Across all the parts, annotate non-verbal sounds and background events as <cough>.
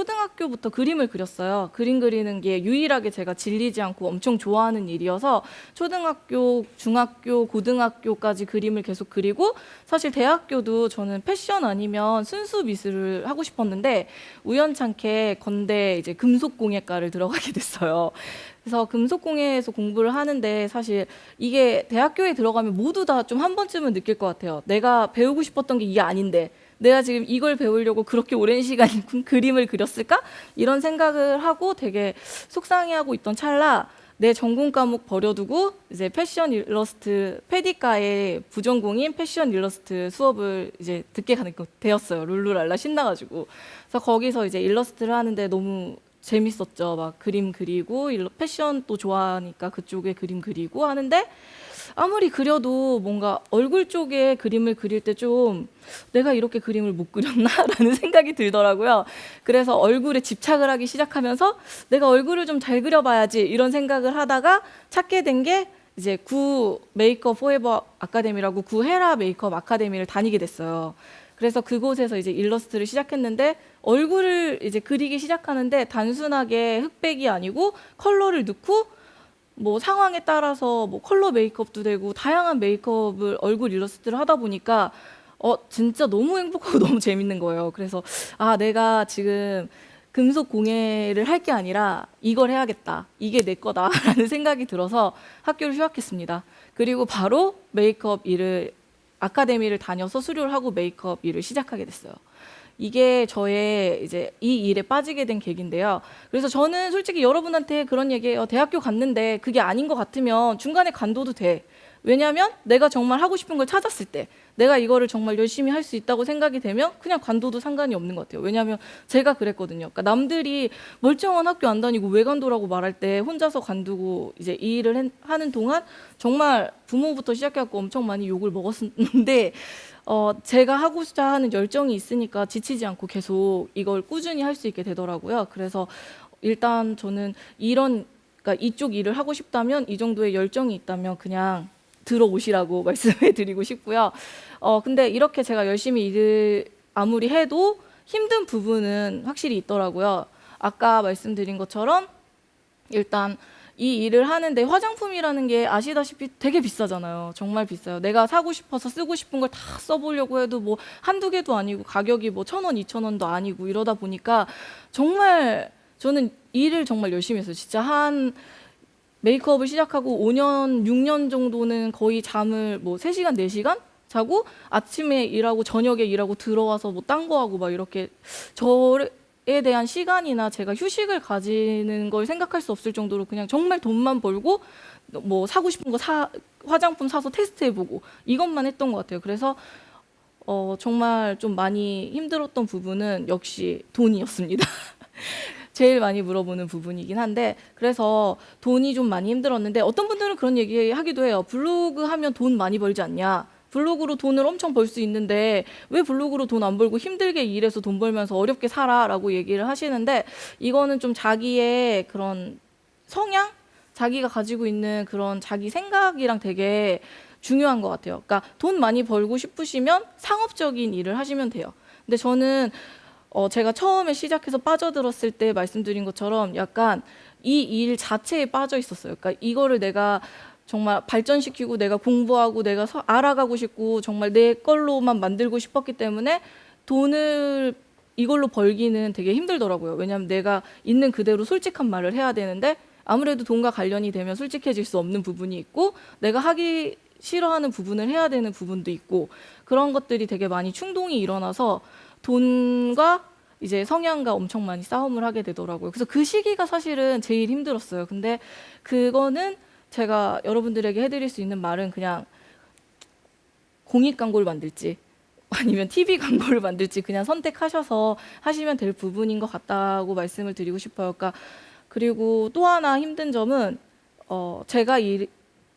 초등학교부터 그림을 그렸어요. 그림 그리는 게 유일하게 제가 질리지 않고 엄청 좋아하는 일이어서 초등학교, 중학교, 고등학교까지 그림을 계속 그리고 사실 대학교도 저는 패션 아니면 순수 미술을 하고 싶었는데 우연찮게 건대 이제 금속공예과를 들어가게 됐어요. 그래서 금속공예에서 공부를 하는데 사실 이게 대학교에 들어가면 모두 다 좀 한 번쯤은 느낄 것 같아요. 내가 배우고 싶었던 게 이게 아닌데 내가 지금 이걸 배우려고 그렇게 오랜 시간 <laughs> 그림을 그렸을까? 이런 생각을 하고 되게 속상해하고 있던 찰나 내 전공 과목 버려두고 이제 패션 일러스트 패디과의 부전공인 패션 일러스트 수업을 이제 듣게 되었어요. 룰루랄라 신나가지고 그래서 거기서 이제 일러스트를 하는데 너무 재밌었죠. 막 그림 그리고 일러- 패션도 좋아하니까 그쪽에 그림 그리고 하는데 아무리 그려도 뭔가 얼굴 쪽에 그림을 그릴 때 좀 내가 이렇게 그림을 못 그렸나라는 <laughs> 생각이 들더라고요. 그래서 얼굴에 집착을 하기 시작하면서 내가 얼굴을 좀 잘 그려봐야지 이런 생각을 하다가 찾게 된 게 이제 구 메이크업 포에버 아카데미라고 구 헤라 메이크업 아카데미를 다니게 됐어요. 그래서 그곳에서 이제 일러스트를 시작했는데 얼굴을 이제 그리기 시작하는데 단순하게 흑백이 아니고 컬러를 넣고 뭐 상황에 따라서 뭐 컬러 메이크업도 되고 다양한 메이크업을 얼굴 일러스트를 하다 보니까 어 진짜 너무 행복하고 <laughs> 너무 재밌는 거예요. 그래서 아 내가 지금 금속 공예를 할 게 아니라 이걸 해야겠다. 이게 내 거다라는 <laughs> 생각이 들어서 학교를 휴학했습니다. 그리고 바로 메이크업 일을 아카데미를 다녀서 수료를 하고 메이크업 일을 시작하게 됐어요. 이게 저의 이제 이 일에 빠지게 된 계기인데요. 그래서 저는 솔직히 여러분한테 그런 얘기해요. 대학교 갔는데 그게 아닌 것 같으면 중간에 관둬도 돼. 왜냐하면 내가 정말 하고 싶은 걸 찾았을 때 내가 이거를 정말 열심히 할 수 있다고 생각이 되면 그냥 관둬도 상관이 없는 것 같아요. 왜냐하면 제가 그랬거든요. 그러니까 남들이 멀쩡한 학교 안 다니고 왜 관둬라고 말할 때 혼자서 관두고 이제 이 일을 하는 동안 정말 부모부터 시작해갖고 엄청 많이 욕을 먹었는데 <laughs> 어, 제가 하고자 하는 열정이 있으니까 지치지 않고 계속 이걸 꾸준히 할 수 있게 되더라고요. 그래서 일단 저는 이런 그러니까 이쪽 일을 하고 싶다면 이 정도의 열정이 있다면 그냥 들어오시라고 <laughs> 말씀해 드리고 싶고요. 어, 근데 이렇게 제가 열심히 일을 아무리 해도 힘든 부분은 확실히 있더라고요. 아까 말씀드린 것처럼 일단 이 일을 하는데 화장품이라는 게 아시다시피 되게 비싸잖아요. 정말 비싸요. 내가 사고 싶어서 쓰고 싶은 걸 다 써보려고 해도 뭐 한두 개도 아니고 가격이 뭐 천 원, 이천 원도 아니고 이러다 보니까 정말 저는 일을 정말 열심히 했어요. 진짜 한 메이크업을 시작하고 5년, 6년 정도는 거의 잠을 뭐 3시간, 4시간 자고 아침에 일하고 저녁에 일하고 들어와서 뭐 딴 거 하고 막 이렇게 저에 대한 시간이나 제가 휴식을 가지는 걸 생각할 수 없을 정도로 그냥 정말 돈만 벌고 뭐 사고 싶은 거 사 화장품 사서 테스트해 보고 이것만 했던 것 같아요. 그래서 어 정말 좀 많이 힘들었던 부분은 역시 돈이었습니다. <laughs> 제일 많이 물어보는 부분이긴 한데 그래서 돈이 좀 많이 힘들었는데 어떤 분들은 그런 얘기 하기도 해요. 블로그 하면 돈 많이 벌지 않냐? 블로그로 돈을 엄청 벌 수 있는데 왜 블로그로 돈 안 벌고 힘들게 일해서 돈 벌면서 어렵게 살아라고 얘기를 하시는데 이거는 좀 자기의 그런 성향, 자기가 가지고 있는 그런 자기 생각이랑 되게 중요한 것 같아요. 그러니까 돈 많이 벌고 싶으시면 상업적인 일을 하시면 돼요. 근데 저는 어, 제가 처음에 시작해서 빠져들었을 때 말씀드린 것처럼 약간 이 일 자체에 빠져 있었어요. 그러니까 이거를 내가 정말 발전시키고 내가 공부하고 내가 서- 알아가고 싶고 정말 내 걸로만 만들고 싶었기 때문에 돈을 이걸로 벌기는 되게 힘들더라고요. 왜냐하면 내가 있는 그대로 솔직한 말을 해야 되는데 아무래도 돈과 관련이 되면 솔직해질 수 없는 부분이 있고 내가 하기 싫어하는 부분을 해야 되는 부분도 있고 그런 것들이 되게 많이 충동이 일어나서 돈과 이제 성향과 엄청 많이 싸움을 하게 되더라고요. 그래서 그 시기가 사실은 제일 힘들었어요. 근데 그거는 제가 여러분들에게 해드릴 수 있는 말은 그냥 공익 광고를 만들지 <laughs> 아니면 TV 광고를 만들지 그냥 선택하셔서 하시면 될 부분인 것 같다고 말씀을 드리고 싶어요. 그러니까 그리고 또 하나 힘든 점은 어 제가 이,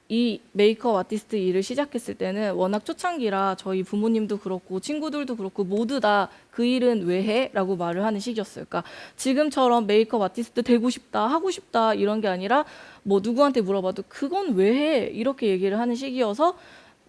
이 메이크업 아티스트 일을 시작했을 때는 워낙 초창기라 저희 부모님도 그렇고 친구들도 그렇고 모두 다 그 일은 왜 해? 라고 말을 하는 시기였어요. 그러니까 지금처럼 메이크업 아티스트 되고 싶다, 하고 싶다 이런 게 아니라 뭐 누구한테 물어봐도 그건 왜 해? 이렇게 얘기를 하는 시기여서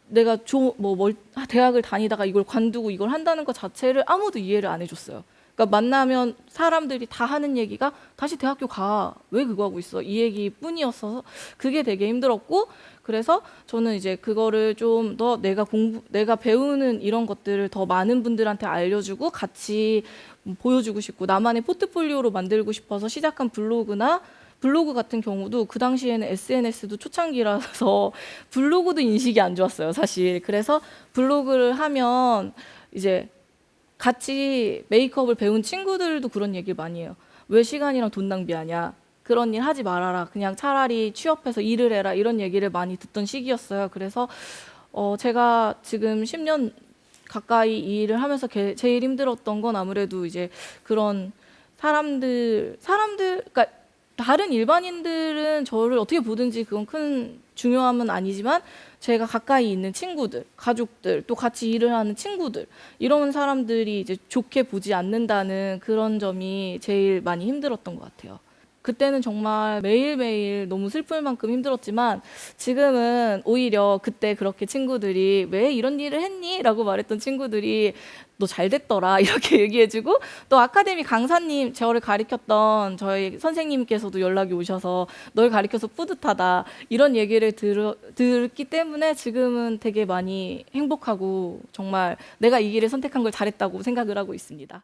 내가 조, 뭐 멀, 대학을 다니다가 이걸 관두고 이걸 한다는 것 자체를 아무도 이해를 안 해줬어요. 그러니까 만나면 사람들이 다 하는 얘기가 다시 대학교 가. 왜 그거 하고 있어? 이 얘기뿐이었어서 그게 되게 힘들었고 그래서 저는 이제 그거를 좀 더 내가 공부 내가 배우는 이런 것들을 더 많은 분들한테 알려주고 같이 보여주고 싶고 나만의 포트폴리오로 만들고 싶어서 시작한 블로그나 블로그 같은 경우도 그 당시에는 SNS도 초창기라서 <laughs> 블로그도 인식이 안 좋았어요, 사실. 그래서 블로그를 하면 이제 같이 메이크업을 배운 친구들도 그런 얘기를 많이 해요. 왜 시간이랑 돈 낭비하냐? 그런 일 하지 말아라. 그냥 차라리 취업해서 일을 해라. 이런 얘기를 많이 듣던 시기였어요. 그래서 어 제가 지금 10년 가까이 이 일을 하면서 게- 제일 힘들었던 건 아무래도 이제 그런 사람들 사람들 그러니까 다른 일반인들은 저를 어떻게 보든지 그건 큰 중요함은 아니지만 제가 가까이 있는 친구들, 가족들, 또 같이 일을 하는 친구들 이런 사람들이 이제 좋게 보지 않는다는 그런 점이 제일 많이 힘들었던 것 같아요. 그때는 정말 매일매일 너무 슬플 만큼 힘들었지만 지금은 오히려 그때 그렇게 친구들이 왜 이런 일을 했니? 라고 말했던 친구들이 너 잘 됐더라 <laughs> 이렇게 얘기해주고 또 아카데미 강사님 저를 가리켰던 저희 선생님께서도 연락이 오셔서 널 가리켜서 뿌듯하다 이런 얘기를 들, 듣기 때문에 지금은 되게 많이 행복하고 정말 내가 이 길을 선택한 걸 잘했다고 생각을 하고 있습니다.